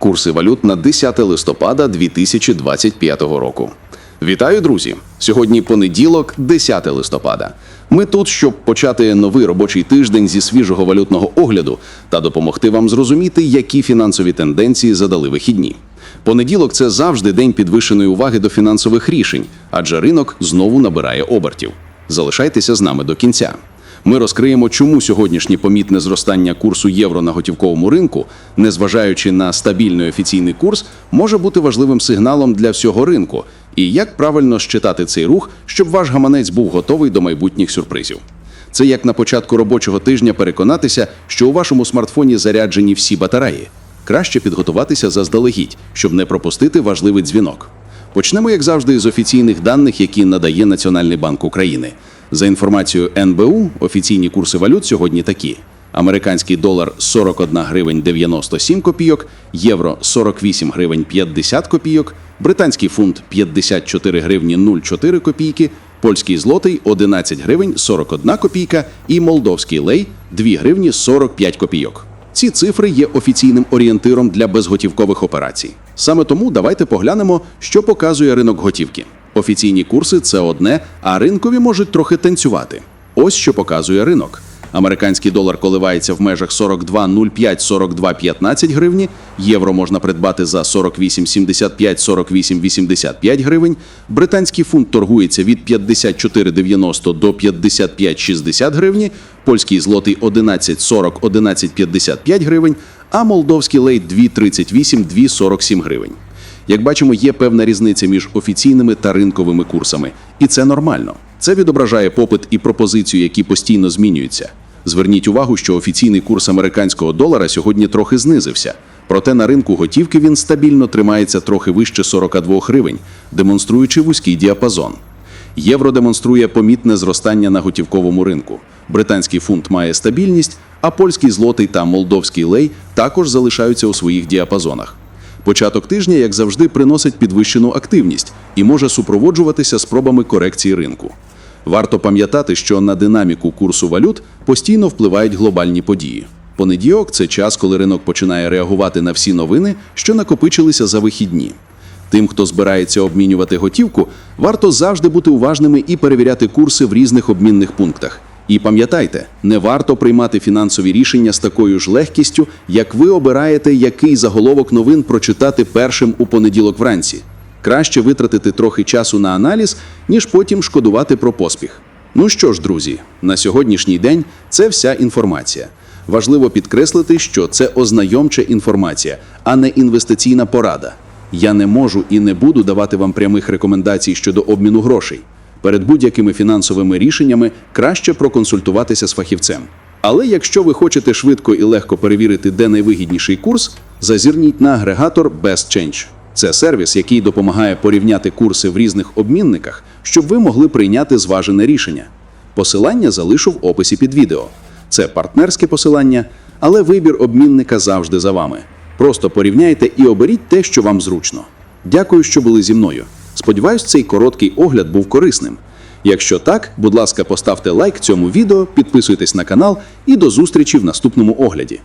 Курси валют на 10 листопада 2025 року. Вітаю, друзі! Сьогодні понеділок, 10 листопада. Ми тут, щоб почати новий робочий тиждень зі свіжого валютного огляду та допомогти вам зрозуміти, які фінансові тенденції задали вихідні. Понеділок це завжди день підвищеної уваги до фінансових рішень, адже ринок знову набирає обертів. Залишайтеся з нами до кінця. Ми розкриємо, чому сьогоднішнє помітне зростання курсу євро на готівковому ринку, незважаючи на стабільний офіційний курс, може бути важливим сигналом для всього ринку, і як правильно щитати цей рух, щоб ваш гаманець був готовий до майбутніх сюрпризів. Це як на початку робочого тижня переконатися, що у вашому смартфоні заряджені всі батареї. Краще підготуватися заздалегідь, щоб не пропустити важливий дзвінок. Почнемо, як завжди, з офіційних даних, які надає Національний банк України. За інформацією НБУ, офіційні курси валют сьогодні такі: американський долар 41 гривень 97 копійок, євро 48 гривень 50 копійок, британський фунт 54 гривні 04 копійки, польський злотий 11 гривень 41 копійка і молдовський лей 2 гривні 45 копійок. Ці цифри є офіційним орієнтиром для безготівкових операцій. Саме тому давайте поглянемо, що показує ринок готівки. Офіційні курси це одне, а ринкові можуть трохи танцювати. Ось що показує ринок. Американський долар коливається в межах 42,05-42,15 гривні, євро можна придбати за 48,75-48,85 гривень, британський фунт торгується від 54,90 до 55,60 гривні, польський злотий 11,40-11,55 гривень, а молдовський лей 2,38-2,47 гривень. Як бачимо, є певна різниця між офіційними та ринковими курсами, і це нормально. Це відображає попит і пропозицію, які постійно змінюються. Зверніть увагу, що офіційний курс американського долара сьогодні трохи знизився. Проте на ринку готівки він стабільно тримається трохи вище 42 гривень, демонструючи вузький діапазон. Євро демонструє помітне зростання на готівковому ринку. Британський фунт має стабільність, а польський злотий та молдовський лей також залишаються у своїх діапазонах. Початок тижня, як завжди, приносить підвищену активність і може супроводжуватися спробами корекції ринку. Варто пам'ятати, що на динаміку курсу валют постійно впливають глобальні події. Понеділок це час, коли ринок починає реагувати на всі новини, що накопичилися за вихідні. Тим, хто збирається обмінювати готівку, варто завжди бути уважними і перевіряти курси в різних обмінних пунктах. І пам'ятайте, не варто приймати фінансові рішення з такою ж легкістю, як ви обираєте, який заголовок новин прочитати першим у понеділок вранці. Краще витратити трохи часу на аналіз, ніж потім шкодувати про поспіх. Ну що ж, друзі, на сьогоднішній день це вся інформація. Важливо підкреслити, що це ознайомча інформація, а не інвестиційна порада. Я не можу і не буду давати вам прямих рекомендацій щодо обміну грошей. Перед будь-якими фінансовими рішеннями краще проконсультуватися з фахівцем. Але якщо ви хочете швидко і легко перевірити, де найвигідніший курс, зазирніть на агрегатор BestChange. Це сервіс, який допомагає порівняти курси в різних обмінниках, щоб ви могли прийняти зважене рішення. Посилання залишу в описі під відео. Це партнерське посилання, але вибір обмінника завжди за вами. Просто порівняйте і оберіть те, що вам зручно. Дякую, що були зі мною. Сподіваюсь, цей короткий огляд був корисним. Якщо так, будь ласка, поставте лайк цьому відео, підписуйтесь на канал і до зустрічі в наступному огляді.